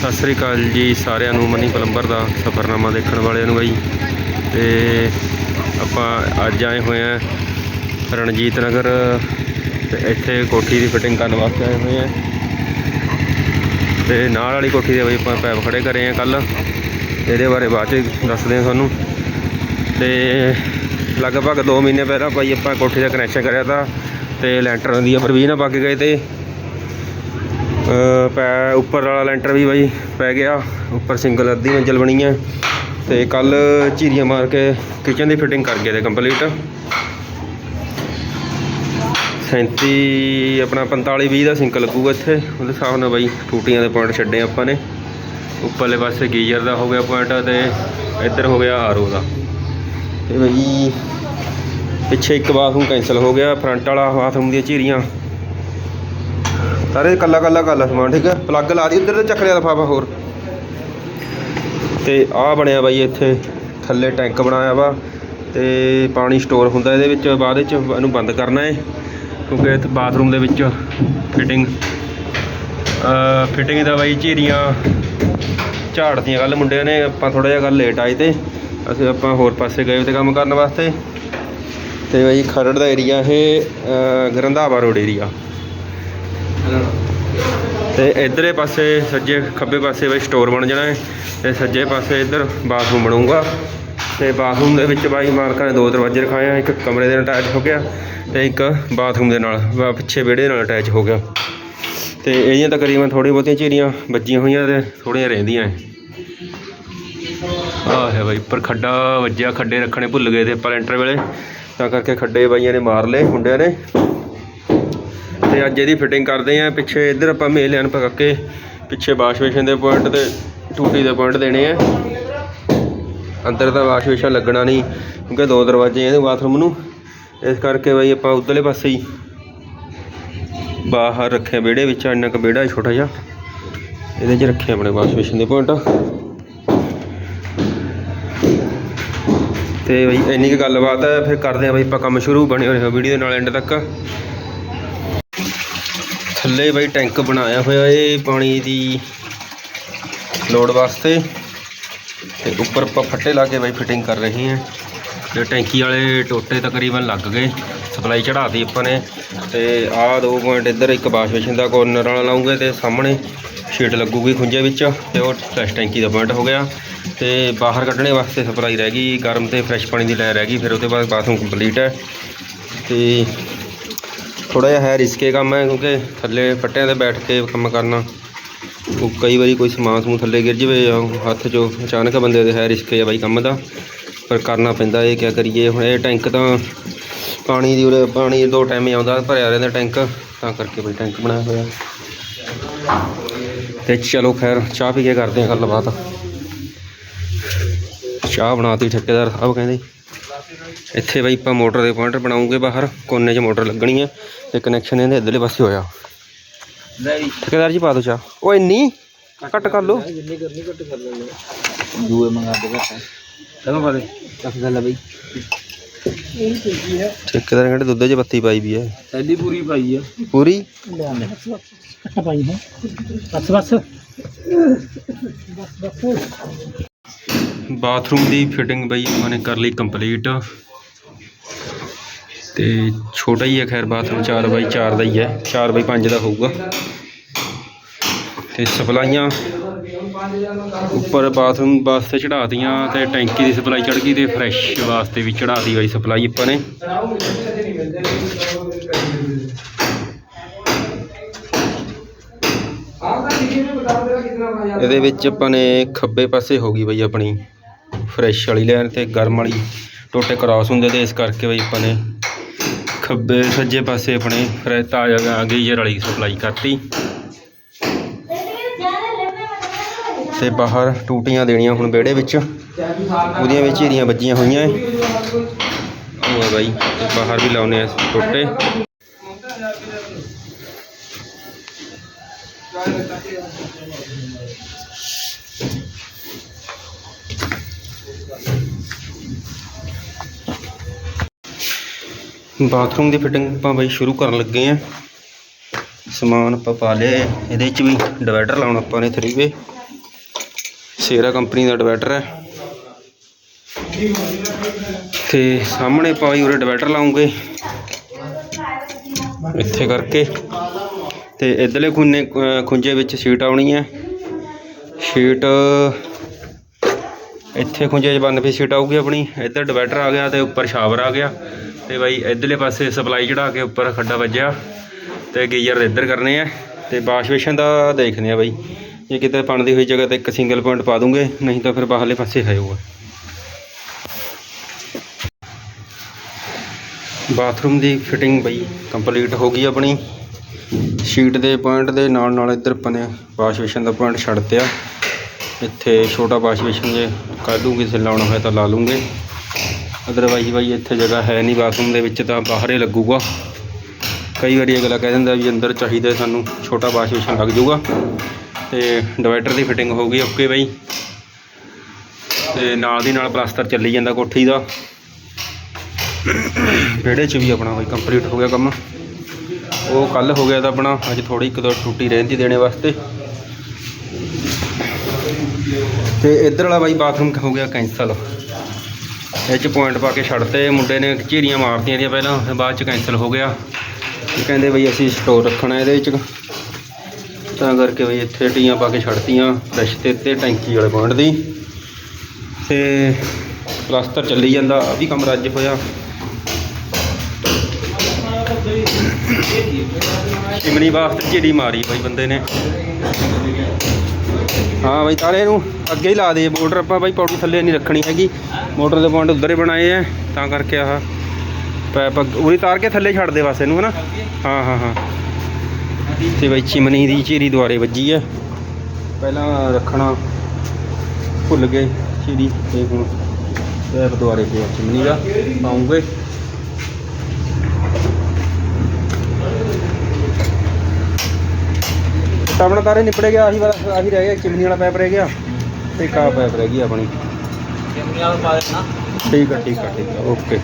ਸਤਿ ਸ੍ਰੀ ਅਕਾਲ ਜੀ ਸਾਰਿਆਂ ਨੂੰ, ਮਨੀ ਪਲੰਬਰ ਦਾ ਸਫਰਨਾਮਾ ਦੇਖਣ ਵਾਲਿਆਂ ਨੂੰ ਬਾਈ। ਤੇ ਆਪਾਂ ਅੱਜ ਆਏ ਹੋਏ ਆ ਰਣਜੀਤ ਨਗਰ, ਤੇ ਇੱਥੇ ਕੋਠੀ ਦੀ ਫਿਟਿੰਗ ਕਰਨ ਵਾਸਤੇ ਆਏ ਹੋਏ ਆ ਤੇ ਨਾਲ ਵਾਲੀ ਕੋਠੀ ਦੇ ਬਾਈ ਆਪਾਂ ਪੈਪ ਖੜੇ ਕਰੇ ਆ ਕੱਲ ਇਹਦੇ ਬਾਰੇ ਬਾਅਦ ਚ ਦੱਸਦੇ ਆ ਤੁਹਾਨੂੰ। ਤੇ ਲਗਭਗ 2 ਮਹੀਨੇ ਪਹਿਲਾਂ ਭਾਈ ਆਪਾਂ ਕੋਠੀ ਦਾ ਕਨੈਕਸ਼ਨ ਕਰਿਆ ਤਾਂ, ਤੇ ਲੈਂਟਰ ਦੀ ਪ੍ਰਵੀਨ ਨਾ ਪਾ ਕੇ ਗਏ ਤੇ। ਪੈ ਉੱਪਰ ਵਾਲਾ ਲੈਂਟਰ ਵੀ ਬਾਈ ਪੈ ਗਿਆ। ਉੱਪਰ ਸਿੰਗਲ ਅੱਧੀ ਮੰਜ਼ਲ ਬਣੀ ਹੈ ਤੇ ਕੱਲ ਝੀਰੀਆਂ ਮਾਰ ਕੇ ਕਿਚਨ ਦੀ ਫਿਟਿੰਗ ਕਰ ਗਏ ਤੇ ਕੰਪਲੀਟ 37 ਆਪਣਾ 45 20 ਦਾ ਸਿੰਕ ਲੱਗੂਗਾ ਇੱਥੇ। ਉਹਦੇ ਹਿਸਾਬ ਨਾਲ ਬਾਈ ਟੂਟੀਆਂ ਦੇ ਪੁਆਇੰਟ ਛੱਡੇ ਆਪਾਂ ਨੇ। ਉੱਪਰਲੇ ਪਾਸੇ ਗੀਜ਼ਰ ਦਾ ਹੋ ਗਿਆ ਪੁਆਇੰਟ ਤੇ ਇੱਧਰ ਹੋ ਗਿਆ ਆਰਓ ਦਾ। ਤੇ ਬਾਈ ਪਿੱਛੇ ਇੱਕ ਬਾਥਰੂਮ ਕੈਂਸਲ ਹੋ ਗਿਆ। ਫਰੰਟ ਵਾਲਾ ਬਾਥਰੂਮ ਦੀਆਂ ਝੀਰੀਆਂ। ਸਾਰੇ ਕੱਲਾ ਕੱਲਾ ਕੱਲਾ ਸਮਾਨ, ਠੀਕ ਹੈ? ਪਲੱਗ ਲਾ ਦੀ ਉੱਧਰ ਤੇ ਚੱਕ ਲਿਆ ਲਫਾਫਾ ਹੋਰ। ਤੇ ਆਹ ਬਣਿਆ ਬਾਈ ਇੱਥੇ, ਥੱਲੇ ਟੈਂਕ ਬਣਾਇਆ ਵਾ, ਤੇ ਪਾਣੀ ਸਟੋਰ ਹੁੰਦਾ ਇਹਦੇ ਵਿੱਚ, ਬਾਅਦ ਵਿੱਚ ਇਹਨੂੰ ਬੰਦ ਕਰਨਾ ਹੈ ਕਿਉਂਕਿ ਇੱਥੇ ਬਾਥਰੂਮ ਦੇ ਵਿੱਚ ਫਿਟਿੰਗ ਫਿਟਿੰਗ ਦਾ ਬਾਈ ਝੀਰੀਆਂ ਝਾੜਦੀਆਂ ਗੱਲ ਮੁੰਡਿਆਂ ਨੇ, ਆਪਾਂ ਥੋੜਾ ਜਿਹਾ ਗੱਲ ਲੇਟ ਆਏ ਤੇ, ਅਸੀਂ ਆਪਾਂ ਹੋਰ ਪਾਸੇ ਗਏ ਤੇ ਕੰਮ ਕਰਨ ਵਾਸਤੇ। ਤੇ ਬਾਈ ਖਰੜ ਦਾ ਏਰੀਆ ਇਹ ਗਰੰਧਾਵਾ ਰੋਡ ਏਰੀਆ ਤੇ ਇਧਰਲੇ ਪਾਸੇ, ਸੱਜੇ ਖੱਬੇ ਪਾਸੇ ਬਾਈ ਸਟੋਰ ਬਣ ਜਾਣਾ ਹੈ। ਤੇ ਸੱਜੇ ਪਾਸੇ ਇੱਧਰ ਬਾਥਰੂਮ ਬਣੂਗਾ। ਤੇ ਬਾਥਰੂਮ ਦੇ ਵਿੱਚ ਬਾਈ ਮਾਲਕਾਂ ਨੇ ਦੋ ਦਰਵਾਜ਼ੇ ਰਖਾਏ ਆ, ਇੱਕ ਕਮਰੇ ਦੇ ਨਾਲ ਅਟੈਚ ਹੋ ਗਿਆ ਤੇ ਇੱਕ ਬਾਥਰੂਮ ਦੇ ਨਾਲ ਪਿੱਛੇ ਵਿਹੜੇ ਨਾਲ ਅਟੈਚ ਹੋ ਗਿਆ। ਤੇ ਇਹਦੀਆਂ ਤਕਰੀਬਨ ਥੋੜੀ ਬਹੁਤੀਆਂ ਝੀਰੀਆਂ ਵੱਜੀਆਂ ਹੋਈਆਂ ਤੇ ਥੋੜੀਆਂ ਰਹਿੰਦੀਆਂ ਹੈ ਆਹ ਹੈ ਬਾਈ ਪਰ ਖੱਡਾ ਵੱਜਿਆ, ਖੱਡੇ ਰੱਖਣੇ ਭੁੱਲ ਗਏ ਤੇ ਆਪਾਂ ਇੰਟਰ ਵੇਲੇ। ਤਾਂ ਕਰਕੇ ਖੱਡੇ ਬਾਈਆਂ ਨੇ ਮਾਰ ਲਏ, ਮੁੰਡਿਆਂ ਨੇ। ਤੇ ਅੱਜ ਇਹਦੀ ਫਿਟਿੰਗ ਕਰਦੇ ਆਂ ਪਿੱਛੇ ਇੱਧਰ ਆਪਾਂ ਮੇਲਿਆਂ ਨੂੰ ਪਕਾ ਕੇ ਪਿੱਛੇ ਵਾਸ਼ ਬੇਸ਼ਨ ਦੇ ਪੁਆਇੰਟ ਤੇ ਟੂਟੀ ਦੇ ਪੁਆਇੰਟ ਦੇਣੇ ਆ। ਅੰਦਰ ਤਾਂ ਵਾਸ਼ ਬੇਸ਼ਨ ਲੱਗਣਾ ਨਹੀਂ, ਕਿਉਂਕਿ ਦੋ ਦਰਵਾਜ਼ੇ ਇਹਦੇ ਬਾਥਰੂਮ ਨੂੰ। ਇਸ ਕਰਕੇ ਬਈ ਆਪਾਂ ਉਧਰਲੇ ਪਾਸੇ ਹੀ ਬਾਹਰ ਰੱਖਿਆ ਵਿਹੜੇ ਵਿੱਚ, ਇੰਨਾ ਕੁ ਵਿਹੜਾ ਛੋਟਾ ਜਿਹਾ। ਇਹਦੇ 'ਚ ਰੱਖੇ ਆਪਣੇ ਵਾਸ਼ ਬੇਸ਼ਨ ਦੇ ਪੁਆਇੰਟ ਤੇ ਬਈ ਇੰਨੀ ਕੁ ਗੱਲਬਾਤ ਹੈ ਫਿਰ ਕਰਦੇ ਆ ਬਈ ਆਪਾਂ ਕੰਮ ਸ਼ੁਰੂ, ਬਣੇ ਹੋਏ ਹੋ ਵੀਡੀਓ ਦੇ ਨਾਲ ਐਂਡ ਤੱਕ। ਥੱਲੇ ਬਈ ਟੈਂਕ ਬਣਾਇਆ ਹੋਇਆ ਏ ਪਾਣੀ ਦੀ ਲੋਡ ਵਾਸਤੇ। ਤੇ ਉੱਪਰ ਆਪਾਂ ਫੱਟੇ ਲਾ ਕੇ ਬਈ ਫਿਟਿੰਗ ਕਰ ਰਹੇ ਹਾਂ। ਤੇ ਟੈਂਕੀ ਵਾਲੇ ਟੋਟੇ ਤਕਰੀਬਨ ਲੱਗ ਗਏ। ਸਪਲਾਈ ਚੜਾਤੀ ਆਪਾਂ ਨੇ। ਤੇ ਆਹ ਦੋ ਪੁਆਇੰਟ ਇੱਧਰ, ਇੱਕ ਵਾਸ਼ ਬੇਸ਼ਨ ਦਾ ਕੋਰਨਰ ਵਾਲਾ ਲਾਉਂਗੇ ਤੇ ਸਾਹਮਣੇ ਸ਼ੀਟ ਲੱਗੂਗੀ ਖੁੰਝੇ ਵਿੱਚ। ਤੇ ਉਹ ਫਲੈਸ਼ ਟੈਂਕੀ ਦਾ ਪੁਆਇੰਟ ਹੋ ਗਿਆ। ਤੇ ਬਾਹਰ ਕੱਢਣੇ ਵਾਸਤੇ ਸਪਲਾਈ ਰਹਿ ਗਈ। ਗਰਮ ਤੇ ਫਰੈਸ਼ ਪਾਣੀ ਦੀ ਲਾਈਨ ਰਹਿ ਗਈ। ਫਿਰ ਉਹਦੇ ਬਾਅਦ ਬਾਥਰੂਮ ਕੰਪਲੀਟ ਹੈ। ਤੇ ਥੋੜਾ ਜਿਹਾ ਹੈ ਰਿਸਕੇ ਕੰਮ ਹੈ ਕਿਉਂਕਿ ਥੱਲੇ ਫੱਟਿਆਂ ਤੇ ਬੈਠ ਕੇ ਕੰਮ ਕਰਨਾ। ਉਹ ਕਈ ਵਾਰੀ ਕੋਈ ਸਮਾਨ ਸਮੂਹ ਥੱਲੇ ਗਿਰ ਜਾਵੇ ਜਾਂ ਹੱਥ 'ਚੋਂ ਅਚਾਨਕ ਬੰਦੇ ਦੇ ਹੈ ਰਿਸਕੇ ਆ ਬਾਈ ਕੰਮ ਦਾ। ਪਰ ਕਰਨਾ ਪੈਂਦਾ ਇਹ ਕਿਆ ਕਰੀਏ, ਹੁਣ ਇਹ ਟੈਂਕ ਤਾਂ ਪਾਣੀ ਦੀ ਉਰੇ ਪਾਣੀ ਦੋ ਟਾਈਮ ਹੀ ਆਉਂਦਾ, ਭਰਿਆ ਰਹਿੰਦਾ ਟੈਂਕ, ਤਾਂ ਕਰਕੇ ਬਈ ਟੈਂਕ ਬਣਾਇਆ ਹੋਇਆ। ਤੇ ਚਲੋ ਖੈਰ, ਚਾਹ ਪੀ ਕੇ ਕਰਦੇ ਹਾਂ ਗੱਲਬਾਤ। ਚਾਹ ਬਣਾਤੀ ਠੇਕੇਦਾਰ ਸਾਹਿਬ ਕਹਿੰਦੇ। ਇੱਥੇ ਬਈ ਆਪਾਂ ਮੋਟਰ ਦੇ ਪੁਆਇੰਟ ਬਣਾਉਂਗੇ ਬਾਹਰ ਕੋਨੇ 'ਚ ਮੋਟਰ ਲੱਗਣੀ ਹੈ ਤੇ ਕਨੈਕਸ਼ਨ ਇਹਦੇ ਇੱਧਰਲੇ ਪਾਸੇ ਹੋਇਆ। ਠੇਕੇਦਾਰ ਜੀ ਪਾ ਦਿਓ ਚਾਹ। ਉਹ ਇੰਨੀ? ਘੱਟ ਕਰ ਲਓ। ਜਿੰਨੀ ਕਰਨੀ ਘੱਟ ਕਰ ਲੈਣੇ ਦੂਏ ਮੰਗਾ ਦੇ ਘੱਟ ਕਦੋਂ ਪਾ ਦੇ। ਦੱਸ ਗੱਲ ਬਈ। ਠੇਕੇਦਾਰ ਕਹਿੰਦੇ ਦੁੱਧ 'ਚ ਬੱਤੀ ਪਾਈ ਵੀ ਹੈ ਥੈਲੀ ਪੂਰੀ ਪਾਈ ਆ। ਪੂਰੀ? ਲਿਆਂਦੇ ਘੱਟ ਪਾਈ ਹੈ। ਬਸ ਬਸ। ਬਾਥਰੂਮ ਦੀ ਫਿਟਿੰਗ ਬਈ ਉਹਨਾਂ ਨੇ ਕਰ ਲਈ ਕੰਪਲੀਟ। ਤੇ ਛੋਟਾ ਹੀ ਹੈ ਖੈਰ ਬਾਥਰੂਮ 4 ਬਾਈ 4 ਦਾ ਹੀ ਹੈ 4 ਬਾਈ 5 ਦਾ ਹੋਊਗਾ। ਤੇ ਸਪਲਾਈਆਂ ਉੱਪਰ ਬਾਥਰੂਮ ਵਾਸਤੇ ਚੜਾਤੀਆਂ ਤੇ ਟੈਂਕੀ ਦੀ ਸਪਲਾਈ ਚੜ ਗਈ ਤੇ ਫਰੈਸ਼ ਵਾਸਤੇ ਵੀ ਚੜਾਤੀ ਬਾਈ ਸਪਲਾਈ ਆਪਾਂ ਨੇ। ਇਹਦੇ ਵਿੱਚ ਆਪਾਂ ਨੇ ਖੱਬੇ ਪਾਸੇ ਹੋ ਗਈ ਬਈ ਆਪਣੀ। ਫਰੈਸ਼ ਵਾਲੀ ਲੈਣ ਤੇ ਗਰਮ ਵਾਲੀ ਟੋਟੇ ਕ੍ਰਾਸ ਹੁੰਦੇ ਤੇ ਇਸ ਕਰਕੇ ਬਈ ਆਪਾਂ ਨੇ ਖੱਬੇ ਸੱਜੇ ਪਾਸੇ ਆਪਣੇ ਫਰੈਸ਼ ਤਾਜ਼ਾ ਗਈ ਵਾਲੀ ਸਪਲਾਈ ਕਰਤੀ। ਤੇ ਬਾਹਰ ਟੂਟੀਆਂ ਦੇਣੀਆਂ ਹੁਣ ਵਿਹੜੇ ਵਿੱਚ। ਉਹਦੀਆਂ ਵਿੱਚ ਹੀਰੀਆਂ ਵੱਜੀਆਂ ਹੋਈਆਂ ਏ। ਉਹ ਆ ਬਾਈ, ਤੇ ਬਾਹਰ ਵੀ ਲਾਉਨੇ ਆ ਟੋਟੇ। ਬਾਥਰੂਮ ਦੀ ਫਿਟਿੰਗ ਆਪਾਂ ਬਈ ਸ਼ੁਰੂ ਕਰਨ ਲੱਗੇ ਆ। ਸਮਾਨ ਆਪਾਂ ਪਾ ਲਿਆ ਇਹਦੇ ਵਿੱਚ ਵੀ ਡਿਵਾਈਡਰ ਲਾਉਣਾ ਆਪਾਂ ਨੇ 3 ਵੇ। ਸੇਰਾ ਕੰਪਨੀ ਦਾ ਡਿਵਾਈਡਰ ਹੈ। ਤੇ ਸਾਹਮਣੇ ਆਪਾਂ ਵੀ ਉਰੇ ਡਿਵਾਈਡਰ ਲਾਉਂਗੇ। ਇੱਥੇ ਕਰਕੇ। ਤੇ ਇਧਰਲੇ ਖੁੰਨੇ, ਅਹ ਖੁੰਝੇ ਵਿੱਚ ਸ਼ੀਟ ਆਉਣੀ ਹੈ। ਸ਼ੀਟ ਇੱਥੇ ਖੁੰਝੇ 'ਚ ਬੰਨ ਪੀ ਸ਼ੀਟ ਆਊਗੀ ਆਪਣੀ, ਇੱਧਰ ਡਿਵਾਈਡਰ ਆ ਗਿਆ ਤੇ ਉੱਪਰ ਸ਼ਾਵਰ ਆ ਗਿਆ ਤੇ ਬਾਈ ਇਧਰਲੇ ਪਾਸੇ ਸਪਲਾਈ ਚੜਾ ਕੇ ਉੱਪਰ ਖੱਡਾ ਵੱਜਿਆ ਤੇ ਗੀਜ਼ਰ ਇੱਧਰ ਕਰਨੇ ਆ ਤੇ ਵਾਸ਼ ਬੇਸ਼ਨ ਦਾ ਦੇਖਦੇ ਆ ਬਾਈ, ਜੇ ਕਿਤੇ ਬਣਦੀ ਹੋਈ ਜਗ੍ਹਾ ਤੇ ਇੱਕ ਸਿੰਗਲ ਪੁਆਇੰਟ ਪਾ ਦੂੰਗੇ, ਨਹੀਂ ਤਾਂ ਫਿਰ ਬਾਹਰਲੇ ਪਾਸੇ ਹੈ ਹੋਊਗਾ ਬਾਥਰੂਮ ਦੀ ਫਿਟਿੰਗ ਬਈ ਕੰਪਲੀਟ ਹੋ ਗਈ ਆਪਣੀ। ਸ਼ੀਟ ਦੇ ਪੁਆਇੰਟ ਦੇ ਨਾਲ ਨਾਲ ਇੱਧਰ ਪਨੇ ਵਾਸ਼ ਬੇਸ਼ਨ ਦਾ ਪੁਆਇੰਟ ਛੱਡ ਤਿਆ ਇੱਥੇ ਛੋਟਾ ਵਾਸ਼ ਬੇਸ਼ਨ ਜੇ ਕਰ ਦੂੰਗੀ ਜੇ ਲਾਉਣਾ ਹੋਇਆ ਤਾਂ ਲਾ ਲੂੰਗੇ। ਅਦਰਵਾਈਜ਼ ਬਾਈ ਇੱਥੇ ਜਗ੍ਹਾ ਹੈ ਨਹੀਂ ਬਾਥਰੂਮ ਦੇ ਵਿੱਚ ਤਾਂ ਬਾਹਰ ਹੀ ਲੱਗੂਗਾ। ਕਈ ਵਾਰੀ ਅਗਲਾ ਕਹਿ ਦਿੰਦਾ ਵੀ ਅੰਦਰ ਚਾਹੀਦਾ ਸਾਨੂੰ ਛੋਟਾ ਵਾਸ਼ ਬੇਸ਼ਨ ਲੱਗ ਜਾਊਗਾ। ਤੇ ਡਿਵਾਈਡਰ ਦੀ ਫਿਟਿੰਗ ਹੋ ਗਈ ਓਕੇ ਬਾਈ। ਤੇ ਨਾਲ ਦੀ ਨਾਲ ਪਲਾਸਟਰ ਚੱਲੀ ਜਾਂਦਾ ਕੋਠੀ ਦਾ। ਵਿਹੜੇ 'ਚ ਵੀ ਆਪਣਾ ਬਾਈ ਕੰਪਲੀਟ ਹੋ ਗਿਆ ਕੰਮ। ਉਹ ਕੱਲ ਹੋ ਗਿਆ ਤਾਂ ਆਪਣਾ, ਅੱਜ ਥੋੜੀ ਇੱਕ ਦੋ ਟੁੱਟੀ ਰਹਿੰਦੀ ਦੇਣੇ ਵਾਸਤੇ। ਤੇ ਇੱਧਰ ਵਾਲਾ ਬਾਈ ਬਾਥਰੂਮ ਹੋ ਗਿਆ ਕੈਂਸਲ ਇਹ 'ਚ ਪੁਆਇੰਟ ਪਾ ਕੇ ਛੱਡਤੇ ਮੁੰਡੇ ਨੇ ਝੀਰੀਆਂ ਮਾਰਤੀਆਂ ਦੀਆਂ ਪਹਿਲਾਂ ਫਿਰ ਬਾਅਦ 'ਚ ਕੈਂਸਲ ਹੋ ਗਿਆ। ਇਹ ਕਹਿੰਦੇ ਬਈ ਅਸੀਂ ਸਟੋਰ ਰੱਖਣਾ ਇਹਦੇ ਵਿੱਚ। ਤਾਂ ਕਰਕੇ ਬਈ ਇੱਥੇ ਟੀਆਂ ਪਾ ਕੇ ਛੱਡਤੀਆਂ ਫਰੈਸ਼ ਤੇ ਟੈਂਕੀ ਵਾਲੇ ਪੁਆਇੰਟ ਦੀ। ਤੇ ਪਲਾਸਟਰ ਚੱਲੀ ਜਾਂਦਾ ਆ ਵੀ ਕਮਰਾ ਅੱਜ ਹੋਇਆ। ਚਿਮਨੀ ਵਾਸਤੇ ਝੀੜੀ ਮਾਰੀ ਬਾਈ ਬੰਦੇ ਨੇ। ਹਾਂ ਬਾਈ ਤਾਰੇ ਨੂੰ ਅੱਗੇ ਹੀ ਲਾ ਦੇ, ਮੋਟਰ ਆਪਾਂ ਬਾਈ ਪੌੜੀ ਥੱਲੇ ਨਹੀਂ ਰੱਖਣੀ ਹੈਗੀ। ਮੋਟਰ ਦੇ ਪੁਆਇੰਟ ਉੱਧਰ ਹੀ ਬਣਾਏ ਆ, ਤਾਂ ਕਰਕੇ ਆਹ ਪੈਪ ਉਰੀ ਤਾਰ ਕੇ ਥੱਲੇ ਛੱਡ ਦੇ ਬਸ ਇਹਨੂੰ, ਹਨਾ? ਹਾਂ ਹਾਂ ਹਾਂ। ਤੇ ਬਾਈ ਚਿਮਨੀ ਦੀ ਚੀਰੀ ਦੁਆਰੇ ਵੱਜੀ ਹੈ ਪਹਿਲਾਂ ਰੱਖਣਾ ਭੁੱਲ ਗਏ ਚੀਰੀ ਤੇ ਹੁਣ ਪੈਪ ਦੁਆਰੇ ਪਿਆ ਚਿਮਨੀ ਦਾ, ਪਾਉਂਗੇ। ਸਾਹਮਣੇ ਤਾਰੇ ਨਿਪੜੇ ਗਿਆ ਆਹੀ ਵਾਲਾ ਆਹੀ ਰਹਿ ਗਿਆ ਚਿਮਨੀ ਵਾਲਾ ਪੈਪ ਰਹਿ ਗਿਆ ਤੇ ਕਾ ਪੈਪ ਰਹਿ ਗਈ ਆਪਣੀ। ਕੈਮਰੇ ਵਾਲਾ ਪਾ ਦੇਣਾ। ਠੀਕ ਆ ਠੀਕ ਆ ਠੀਕ ਆ ਓਕੇ।